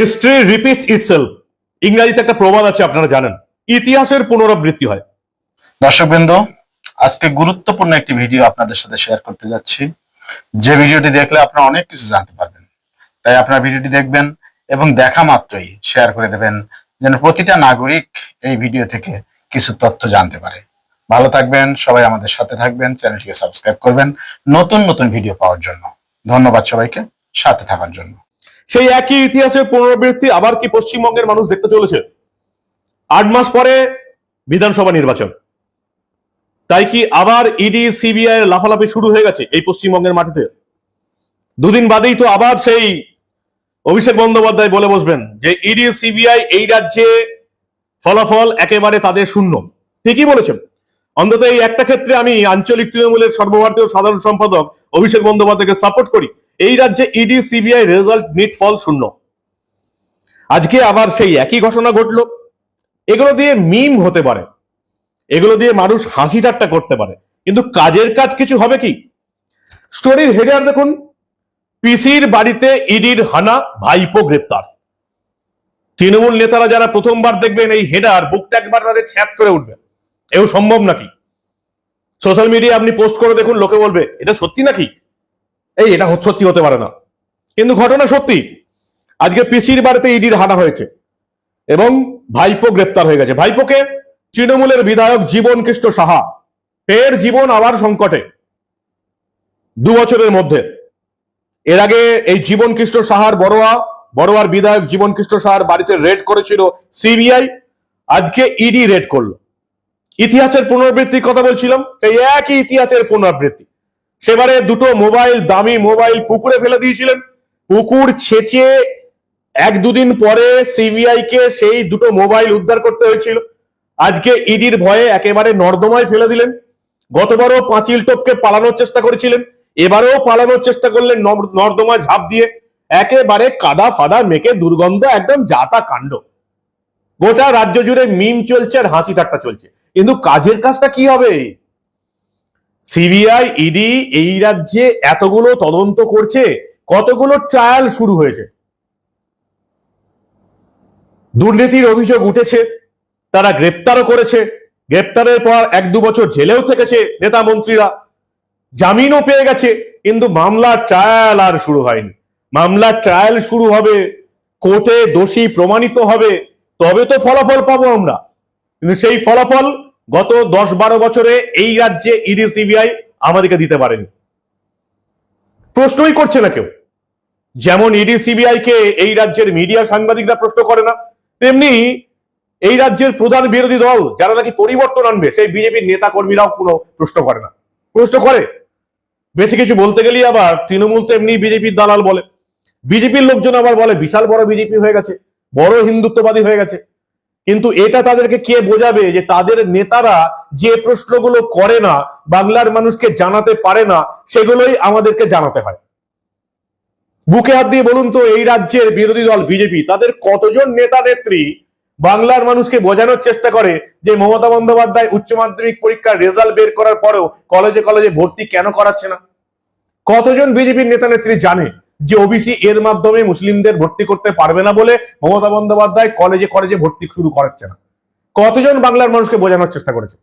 History repeat itself ইংরাজিতে একটা প্রবাদ আছে, আপনারা জানেন। ইতিহাসের পুনরাবৃত্তি হয়। দর্শকবৃন্দ, আজকে গুরুত্বপূর্ণ একটি ভিডিও আপনাদের সাথে শেয়ার করতে যাচ্ছি। যে ভিডিওটি দেখলে আপনারা অনেক কিছু জানতে পারবেন। তাই আপনারা ভিডিওটি দেখবেন এবং দেখা মাত্রই শেয়ার করে দেবেন, যেন প্রতিটা নাগরিক এই ভিডিও থেকে কিছু তথ্য জানতে পারে। ভালো থাকবেন, সবাই আমাদের সাথে থাকবেন, চ্যানেলটিকে সাবস্ক্রাইব করবেন। নতুন নতুন ভিডিও পাওয়ার জন্য। ধন্যবাদ সবাইকে, সাথে থাকার জন্য। সেই একই ইতিহাসের পুনরাবৃত্তি আবার কি পশ্চিমবঙ্গের মানুষ দেখতে চলেছে? আট মাস পরে বিধানসভা নির্বাচন। তাই কি আবার ইডি সিবিআই এর লাফালাফি শুরু হয়ে গেছে এই পশ্চিমবঙ্গের মাটিতে? দুদিন বাদেই তো আবার সেই অভিষেক বন্দ্যোপাধ্যায় বলে বসবেন যে ইডি সিবিআই এই রাজ্যে ফলাফল একেবারে তাদের শূন্য। ঠিকই বলেছেন। অন্তত এই একটা ক্ষেত্রে আমি আঞ্চলিক তৃণমূলের সর্বভারতীয় সাধারণ সম্পাদক অভিষেক বন্দ্যোপাধ্যায়কে সাপোর্ট করি। এই রাজ্যে ইডি সিবিআই রেজাল্ট নিট ফল শূন্য। আজকে আবার সেই একই ঘটনা ঘটলো। এগুলো দিয়ে মিম হতে পারে। এগুলো দিয়ে মানুষ হাসি ঠাট্টা করতে পারে। কিন্তু কাজের কাজ কিছু হবে কি? স্টোরির হেডার দেখুন। পিসির বাড়িতে ইডির হানা, ভাইপো গ্রেপ্তার। তৃণমূল নেতারা যারা প্রথমবার দেখবেন এই হেডার বুকটা একবার তাদের ছ্যাত করে উঠবে। এও সম্ভব নাকি? সোশ্যাল মিডিয়া আপনি পোস্ট করে দেখুন, লোকে বলবে, এটা সত্যি নাকি? এই এটা সত্যি হতে পারে না। কিন্তু ঘটনা সত্যি। আজকে পিসির বাড়িতে ইডির হানা হয়েছে এবং ভাইপো গ্রেপ্তার হয়ে গেছে। ভাইপোকে তৃণমূলের বিধায়ক জীবন কৃষ্ণ সাহা, ফের জীবন আবার সংকটে দু বছরের মধ্যে। এর আগে এই জীবন কৃষ্ণ সাহার বড়োয়া, বড়োয়ার বিধায়ক জীবন কৃষ্ণ সাহার বাড়িতে রেড করেছিল সিবিআই। আজকে ইডি রেড করল। ইতিহাসের পুনরাবৃত্তির কথা বলছিলাম এই একই ইতিহাসের পুনরাবৃত্তি। সেবারে দুটো মোবাইল, দামি মোবাইল পুকুরে ফেলে দিয়েছিলেন। পুকুর ছেঁচে এক দুদিন পরে সিবিআই কে সেই দুটো মোবাইল উদ্ধার করতে হয়েছিল। আজকে ইডির ভয়ে একেবারে নর্দমায় ফেলে দিলেন। গতবারও পাঁচিল টপকে পালানোর চেষ্টা করেছিলেন। এবারেও পালানোর চেষ্টা করলেন নর্দমায় ঝাঁপ দিয়ে। একেবারে কাদা ফাদা মেকে দুর্গন্ধ, একদম জাতা কাণ্ড। গোটা রাজ্য জুড়ে মিম চলছে আর হাসি ঠাট্টা চলছে। কিন্তু কাজের কাজটা কি হবে? সিবিআই ইডি এই রাজ্যে এতগুলো তদন্ত করছে, কতগুলো ট্রায়াল শুরু হয়েছে? দুর্নীতির অভিযোগ উঠেছে, তারা গ্রেপ্তারও করেছে, গ্রেপ্তারের পর এক দু বছর জেলেও থেকেছে নেতা মন্ত্রীরা। জামিনও পেয়ে গেছে, কিন্তু মামলার ট্রায়াল আর শুরু হয়নি। মামলার ট্রায়াল শুরু হবে, কোর্টে দোষী প্রমাণিত হবে, তবে তো ফলাফল পাবো আমরা। কিন্তু সেই ফলাফল গত দশ বারো বছরে এই রাজ্যে ইডি, সিবিআই আমাদেরকে দিতে পারেনি। প্রশ্নই করছে না কেউ। যেমন ইডি সিবিআই কে এই রাজ্যের মিডিয়া সাংবাদিকরা প্রশ্ন করে না, তেমনি এই রাজ্যের প্রধান বিরোধী দল যারা নাকি পরিবর্তন আনবে, সেই বিজেপির নেতা কর্মীরাও কোনো প্রশ্ন করে না। প্রশ্ন করে। বেশি কিছু বলতে গেলেই আবার তৃণমূল তো এমনি বিজেপির দালাল বলে। বিজেপির লোকজন আবার বলে, বিশাল বড় বিজেপি হয়ে গেছে, বড় হিন্দুত্ববাদী হয়ে গেছে। কিন্তু এটা তাদেরকে কে বোঝাবে যে তাদের নেতারা যে প্রশ্নগুলো করে না, বাংলার মানুষকে জানাতে পারে না, সেগুলোই আমাদেরকে জানাতে হয়। বুকে হাত দিয়ে বলুন তো, এই রাজ্যের বিরোধী দল বিজেপি, তাদের কতজন নেতা নেত্রী বাংলার মানুষকে বোঝানোর চেষ্টা করে যে মমতা বন্দ্যোপাধ্যায় উচ্চ মাধ্যমিক পরীক্ষার রেজাল্ট বের করার পরেও কলেজে কলেজে ভর্তি কেন করাচ্ছে না? কতজন বিজেপির নেতা নেত্রী জানে? যে ওবিসি এর মাধ্যমে মুসলিমদের ভর্তি করতে পারবে না বলে মমতা বন্দ্যোপাধ্যায় কলেজে কলেজে ভর্তি শুরু করাচ্ছে না। কতজন বাংলার মানুষকে বোঝানোর চেষ্টা করেছে?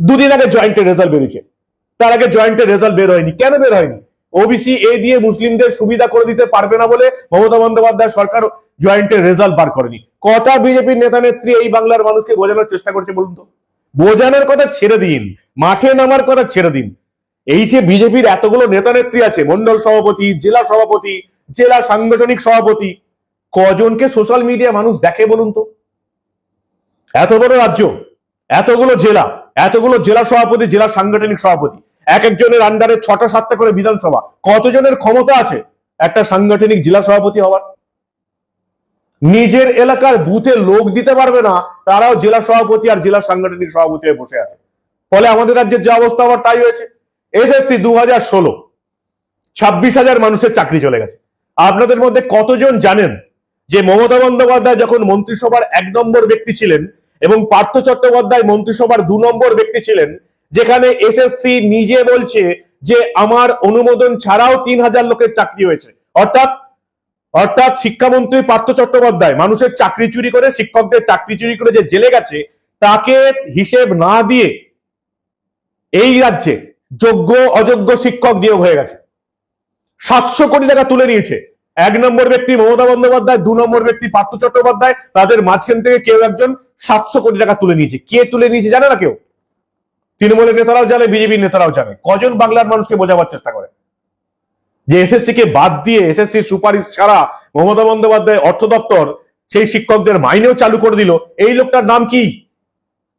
দুদিন আগে জয়েন্টের রেজাল্ট বেরিয়েছে। তার আগে জয়েন্টের রেজাল্ট বের হয়নি। কেন বের হয়নি? ওবিসি এ দিয়ে মুসলিমদের সুবিধা করে দিতে পারবে না বলে মমতা বন্দ্যোপাধ্যায় সরকার জয়েন্টের রেজাল্ট বার করেনি। কটা বিজেপির নেতা নেত্রী এই বাংলার মানুষকে বোঝানোর চেষ্টা করছে বলুন তো? বোঝানোর কথা ছেড়ে দিন। মাঠে নামার কথা ছেড়ে দিন। এই যে বিজেপির এতগুলো নেতা নেত্রী আছে, মন্ডল সভাপতি, জেলা সভাপতি, জেলা সাংগঠনিক সভাপতি, কজনকে সোশ্যাল মিডিয়া মানুষ দেখে বলুন তো? এত বড় রাজ্য, এতগুলো জেলা এতগুলো জেলা সভাপতি, জেলা সাংগঠনিক সভাপতি, এক একজনের আন্ডারে ছটা সাতটা করে বিধানসভা, কতজনের ক্ষমতা আছে একটা সাংগঠনিক জেলা সভাপতি হওয়ার? নিজের এলাকার বুথে লোক দিতে পারবে না, তারাও জেলা সভাপতি আর জেলা সাংগঠনিক সভাপতি বসে আছে। ফলে আমাদের রাজ্যের যে অবস্থা আবার তাই হয়েছে। এসএসসি দু হাজার ষোলো। ছাব্বিশ হাজার মানুষের চাকরি চলে গেছে। আপনাদের মধ্যে কতজন জানেন যে মমতা বন্দ্যোপাধ্যায় যখন মন্ত্রিসভার এক নম্বর ব্যক্তি ছিলেন এবং পার্থ চট্টোপাধ্যায় মন্ত্রিসভার দু নম্বর ব্যক্তি ছিলেন, যেখানে এসএসসি নিজে বলছে যে আমার অনুমোদন ছাড়াও তিন হাজার লোকের চাকরি হয়েছে। অর্থাৎ অর্থাৎ শিক্ষামন্ত্রী পার্থ চট্টোপাধ্যায় মানুষের চাকরি চুরি করে, শিক্ষকদের চাকরি চুরি করে যে জেলে গেছে, তাকে হিসেব না দিয়ে এই রাজ্যে যোগ্য, অযোগ্য শিক্ষক নিয়োগ হয়ে গেছে। সাতশো কোটি টাকা তুলে নিয়েছে। এক নম্বর ব্যক্তি মমতা বন্দ্যোপাধ্যায়, দু নম্বর ব্যক্তি পার্থ চট্টোপাধ্যায়, তাদের মাঝখান থেকে কেউ একজন সাতশো কোটি টাকা তুলে নিয়েছে। কে তুলে নিয়েছে জানে না কেউ? তৃণমূলের নেতারাও জানে, বিজেপির নেতারাও জানে। কজন বাংলার মানুষকে বোঝাবার চেষ্টা করে? যে এসএসসি কে বাদ দিয়ে এসএসসি সুপারিশ ছাড়া মমতা বন্দ্যোপাধ্যায় অর্থ দপ্তর সেই শিক্ষকদের মাইনেও চালু করে দিল। এই লোকটার নাম কি?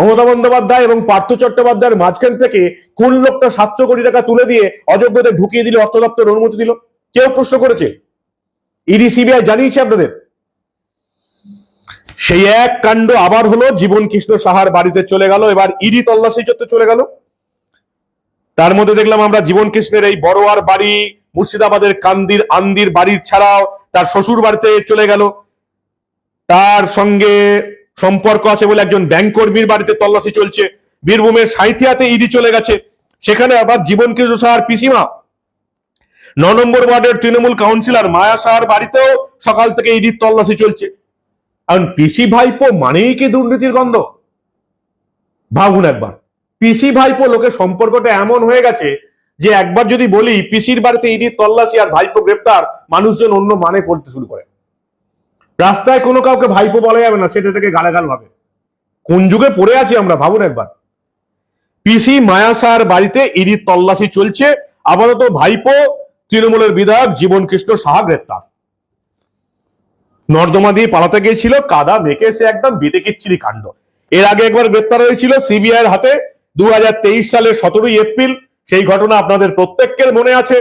মমতা বন্দ্যোপাধ্যায় এবং পার্থ চট্টোপাধ্যায়ের মাঝখান থেকে কোন লোকটা সাতশো কোটি টাকা তুলে দিয়ে অযোগ্যদের ঢুকিয়ে দিল, অর্থ দপ্তর অনুমতি দিল? কেউ প্রশ্ন করেছে? ইডি, সিবিআই জানিয়েছে আপনাদের? সেই এক কাণ্ড আবার হলো, জীবন কৃষ্ণ সাহার বাড়িতে চলে গেল, এবার ইডি তল্লাশি করতে চলে গেল। তার মধ্যে দেখলাম আমরা জীবন কৃষ্ণের এই বড়োয়ার বাড়ি, মুর্শিদাবাদের কান্দির আন্দির বাড়ির ছাড়াও তার শ্বশুর বাড়িতে চলে গেল। তার সঙ্গে সম্পর্ক আছে বলে একজন ব্যাংক কর্মীর বাড়িতে তল্লাশি চলছে। বীরভূমের সাঁথিয়াতে ইডি চলে গেছে। সেখানে আবার জীবন কৃষ্ণ সাহার পিসিমা। ন নম্বর ওয়ার্ডের তৃণমূল কাউন্সিলর মায়া সাহার বাড়িতেও সকাল থেকে ইডির তল্লাশি চলছে। কারণ পিসি ভাইপো মানেই কি দুর্নীতির গন্ধ? ভাবুন একবার। পিসি ভাইপো লোকের সম্পর্কটা এমন হয়ে গেছে যে একবার যদি বলি, পিসির বাড়িতে ইডির তল্লাশি আর ভাইপো গ্রেপ্তার, মানুষজন অন্য মানে পড়তে শুরু করে। রাস্তায় কোনো কাউকে ভাইপো বলা যাবে না, সেটা থেকে গালাগাল ভাবে কোন যুগে পড়ে আছি আমরা, ভাবুন একবার। পিসি মায়াসার বাড়িতে ইডির তল্লাশি চলছে, আপাতত ভাইপো, তৃণমূলের বিধায়ক জীবন কৃষ্ণ সাহা গ্রেপ্তার। নর্দমা দিয়ে পালাতে গিয়েছিল, কাদা মেখে সে একদম বেঁধে কিচ্ছিরি কাণ্ড। এর আগে একবার গ্রেপ্তার হয়েছিল সিবিআই এর হাতে দু হাজার তেইশ সালের সতেরোই এপ্রিল। সেই ঘটনা আপনাদের প্রত্যেকের মনে আছে।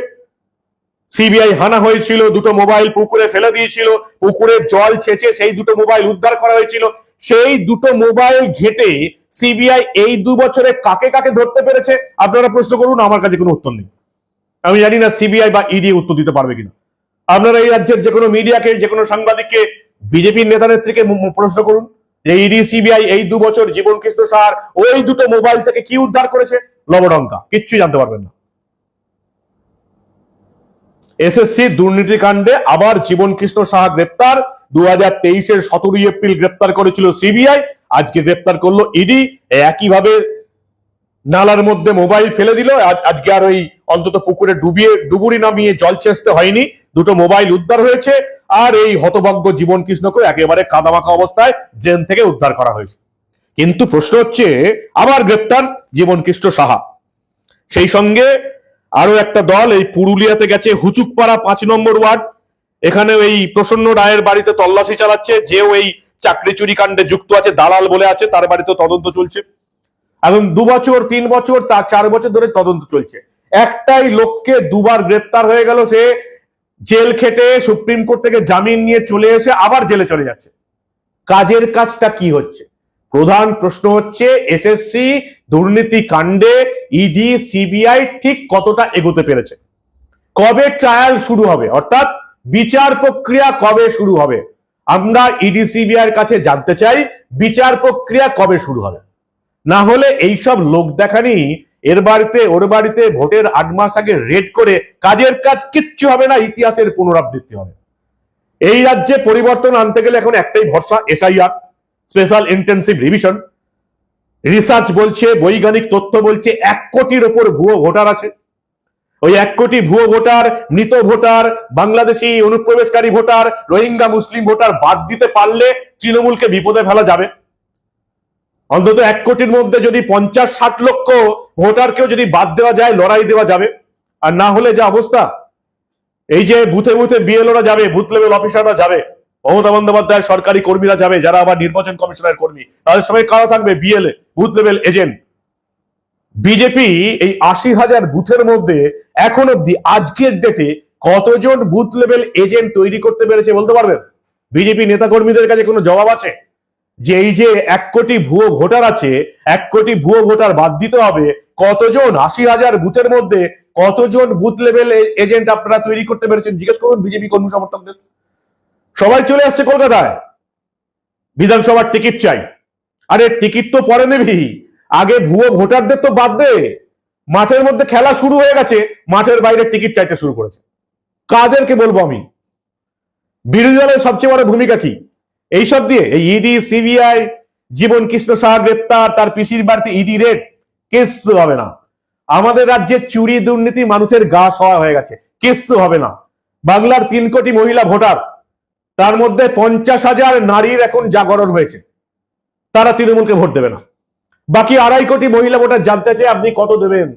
সিবিআই হানা হয়েছিল, দুটো মোবাইল পুকুরে ফেলে দিয়েছিল, পুকুরে জল ছেঁচে সেই দুটো মোবাইল উদ্ধার করা হয়েছিল। সেই দুটো মোবাইল ঘেটে সিবিআই এই দু বছরে কাকে কাকে ধরতে পেরেছে, আপনারা প্রশ্ন করুন, আমার কাছে কোনো উত্তর নেই। আমি জানি না সিবিআই বা ইডি উত্তর দিতে পারবে কিনা। আপনারা এই রাজ্যের যে কোনো মিডিয়াকে, যে কোনো সাংবাদিককে, বিজেপির নেতা নেত্রীকে প্রশ্ন করুন যে ইডি, সিবিআই এই দু বছর জীবন কৃষ্ণ সার, ওই দুটো মোবাইল থেকে কি উদ্ধার করেছে? লবডঙ্কা, কিচ্ছু জানতে পারবেন না। এসএসসি দুর্নীতি কাণ্ডে আবার জীবন কৃষ্ণ সাহা গ্রেপ্তার। দু হাজার তেইশের সতেরোই এপ্রিল গ্রেপ্তার করেছিল সিবিআই। আজকে গ্রেপ্তার করল ইডি। একইভাবে নালার মধ্যে মোবাইল ফেলে দিল। আজ- আজকে আর ওই অন্তত পুকুরে ডুবিয়ে, ডুবুরি নামিয়ে জল ছেঁচতে হয়নি। দুটো মোবাইল উদ্ধার হয়েছে। আর এই হতভাগ্য জীবন কৃষ্ণকে একেবারে কাদামাখা অবস্থায় জেল থেকে উদ্ধার করা হয়েছে। কিন্তু প্রশ্ন হচ্ছে, আবার গ্রেপ্তার জীবন কৃষ্ণ সাহা। সেই সঙ্গে আরও একটা দল, এই পুরুলিয়াতে গেছে হুচুকপাড়া পাঁচ নম্বর ওয়ার্ড। এখানে এই প্রসন্ন রায়ের বাড়িতে তল্লাশি চালাচ্ছে, যেও এই চাকরি চুরি কাণ্ডে যুক্ত আছে, দালাল বলে আছে, তার বাড়িতে তদন্ত চলছে। এখন দু বছর, তিন বছর, তার চার বছর ধরে তদন্ত চলছে। একটাই লোককে দুবার গ্রেপ্তার হয়ে গেল সে, জেল খেটে সুপ্রিম কোর্ট থেকে জামিন নিয়ে চলে এসে আবার জেলে চলে যাচ্ছে। কাজের কাজটা কি হচ্ছে? প্রধান প্রশ্ন হচ্ছে এসএসসি দুর্নীতি কাণ্ডে ইডি সিবিআই ঠিক কতটা এগোতে পেরেছে? কবে ট্রায়াল শুরু হবে? অর্থাৎ বিচার প্রক্রিয়া কবে শুরু হবে? আমরা ইডি সিবিআই কাছে জানতে চাই, বিচার প্রক্রিয়া কবে শুরু হবে? না হলে এইসব লোক দেখানি এর বাড়িতে, ওর বাড়িতে ভোটের আট মাস আগে রেড করে কাজের কাজ কিচ্ছু হবে না, ইতিহাসের পুনরাবৃত্তি হবে। এই রাজ্যে পরিবর্তন আনতে গেলে এখন একটাই ভরসা SIR special intensive revision research বলছে, বৈজ্ঞানিক তথ্য বলছে, এক কোটির ওপর ভুয়ো ভোটার আছে। ওই এক কোটি ভুয়ো ভোটার, মৃত ভোটার, বাংলাদেশি অনুপ্রবেশকারী ভোটার, রোহিঙ্গা, মুসলিম ভোটার বাদ দিতে পারলে তৃণমূলকে বিপদে ফেলা যাবে। অন্তত এক কোটির মধ্যে যদি পঞ্চাশ, ষাট লক্ষ ভোটারকেও যদি বাদ দেওয়া যায়, লড়াই দেওয়া যাবে। আর না হলে যা অবস্থা? এই যে বুথে বুথে বিএলওরা যাবে, বুথ লেভেল অফিসাররা যাবে। মমতা বন্দ্যোপাধ্যায় সরকারি কর্মীরা যাবে, যারা আবার নির্বাচন কমিশনের কর্মী। তাদের সঙ্গে কারা থাকবে? BLA booth level agent BJP এই আশি হাজার বুথের মধ্যে এখন অব্দি আজকের ডেটে কতজন বুথ লেভেল এজেন্ট তৈরি করতে পেরেছে বলতে পারবেন? বিজেপি নেতা কর্মীদের কাছে কোনো জবাব আছে? যে এই যে এক কোটি ভুয়ো ভোটার আছে, এক কোটি ভুয়ো ভোটার বাদ দিতে হবে, কতজন? আশি হাজার বুথের মধ্যে কতজন বুথ লেভেল এজেন্ট আপনারা তৈরি করতে পেরেছেন? জিজ্ঞেস করুন বিজেপি কর্মী সমর্থকদের। সবাই চলে আসছে কলকাতায়। বিধানসভার টিকিট চাই। আরে, টিকিট তো পরে নেবি। আগে ভুয়ো ভোটারদের তো বাদ দে। মাঠের মধ্যে খেলা শুরু হয়ে গেছে। মাঠের বাইরে টিকিট চাইতে শুরু করেছে। কাদেরকে বলব আমি? বিরোধী দলের সবচেয়ে বড় ভূমিকা কি? এইসব দিয়ে এই ইডি সিবিআই জীবন কৃষ্ণ সাহা গ্রেপ্তার, তার পিসির বাড়িতে ইডি রেড কেস হবে না। আমাদের রাজ্যে চুরি দুর্নীতি মানুষের গা সওয়া হয়ে গেছে। কেস হবে না। বাংলার তিন কোটি মহিলা ভোটার। তার মধ্যে পঞ্চাশ হাজার নারীর এখন জাগরণ হয়েছে। তারা তৃণমূলকে ভোট দেবে না। বাকি আড়াই কোটি মহিলা ভোটার জানতে চাই আপনি কত দেবেন?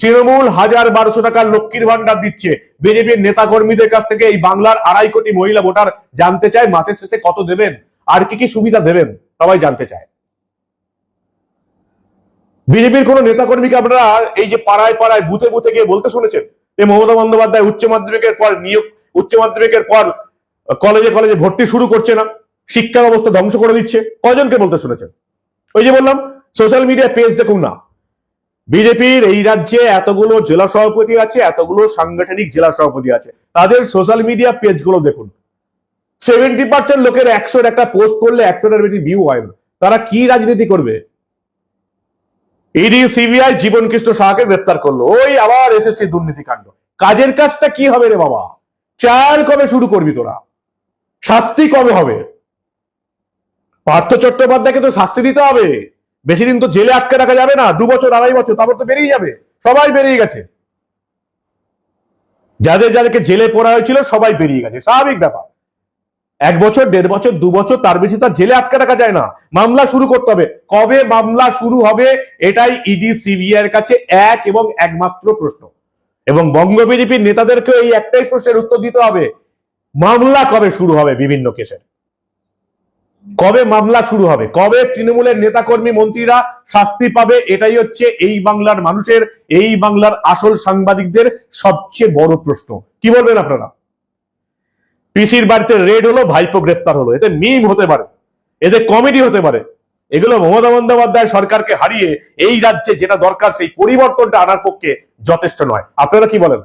তৃণমূল হাজার বারোশো টাকার লক্ষ্মীর ভান্ডার দিচ্ছে। বিজেপির নেতা কর্মীদের কাছ থেকে এই বাংলার আড়াই কোটি মহিলা ভোটার জানতে চায়, মাসের শেষে কত দেবেন? আর কি কি সুবিধা দেবেন? সবাই জানতে চায়। বিজেপির কোন নেতা কর্মীকে আপনারা এই যে পাড়ায় পাড়ায় বুথে বুথে গিয়ে বলতে শুনেছেন? এই মমতা বন্দ্যোপাধ্যায় উচ্চ মাধ্যমিকের পর নিয়োগ উচ্চ মাধ্যমিকের পর কলেজে কলেজে ভর্তি শুরু করছে না শিক্ষা ব্যবস্থা ধ্বংস করে দিচ্ছে। কজনকে বলতে শুনেছেন? ওই যে বললাম সোশ্যাল মিডিয়া পেজ দেখুন না। বিজেপির এই রাজ্যে এতগুলো জেলা সভাপতি আছে, এতগুলো সাংগঠনিক জেলা সভাপতি আছে। তাদের সোশ্যাল মিডিয়া পেজগুলো দেখুন। সেভেন্টি পার্সেন্ট লোকের একশোর একটা পোস্ট করলে একশোটার বেশি ভিউ হয় না। তারা কি রাজনীতি করবে? ইডি সিবিআই জীবন কৃষ্ণ সাহাকে গ্রেপ্তার করল। ওই আবার এসএসসি দুর্নীতি কাণ্ড কাজের কাজটা কি হবে রে বাবা? চাল কবে শুরু করবি তোরা? শাস্তি কবে হবে? পার্থ চট্টোপাধ্যায়কে তো শাস্তি দিতে হবে। বেশি দিন তো জেলে আটকে রাখা যাবে না, দু বছর, আড়াই বছর, তারপর তো বেরিয়ে যাবে। সবাই বেরিয়ে গেছে। যাদের যাদেরকে জেলে পড়া হয়েছিল, সবাই বেরিয়ে গেছে। স্বাভাবিক ব্যাপার। এক বছর, দেড় বছর, দু বছর, তার বেশি তার জেলে আটকে রাখা যায় না। মামলা শুরু করতে হবে। কবে মামলা শুরু হবে, এটাই ইডি সিবিআই এর কাছে এক এবং একমাত্র প্রশ্ন। এবং বঙ্গ বিজেপির নেতাদেরকে এই একটাই প্রশ্নের উত্তর দিতে হবে। মামলা কবে শুরু হবে বিভিন্ন কেসের? কবে মামলা শুরু হবে? কবে তৃণমূলের নেতাকর্মী মন্ত্রীরা শাস্তি পাবে? এটাই হচ্ছে এই বাংলার মানুষের, এই বাংলার আসল সাংবাদিকদের সবচেয়ে বড় প্রশ্ন। কি বলবেন আপনারা? পিসির বাড়িতে রেড হলো, ভাইপো গ্রেপ্তার হলো। এতে মিম হতে পারে, এতে কমেডি হতে পারে। এগুলো মমতা বন্দ্যোপাধ্যায় সরকারকে হারিয়ে এই রাজ্যে যেটা দরকার, সেই পরিবর্তনটা আনার পক্ষে যথেষ্ট নয়। আপনারা কি বলেন?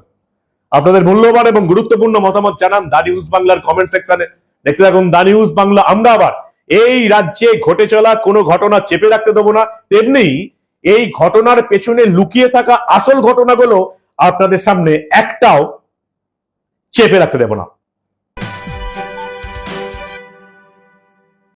আপনাদের মূল্যবান এবং গুরুত্বপূর্ণ মতামত জানান দা নিউজ বাংলার কমেন্ট সেকশনে দেখতে থাকুন দা নিউজ বাংলা, আমরা আবার এই রাজ্যে ঘটে চলা কোনো ঘটনা চেপে রাখতে দেবো না, তেমনি এই ঘটনার পেছনে লুকিয়ে থাকা আসল ঘটনাগুলো আপনাদের সামনে একটাও চেপে রাখতে দেবো না।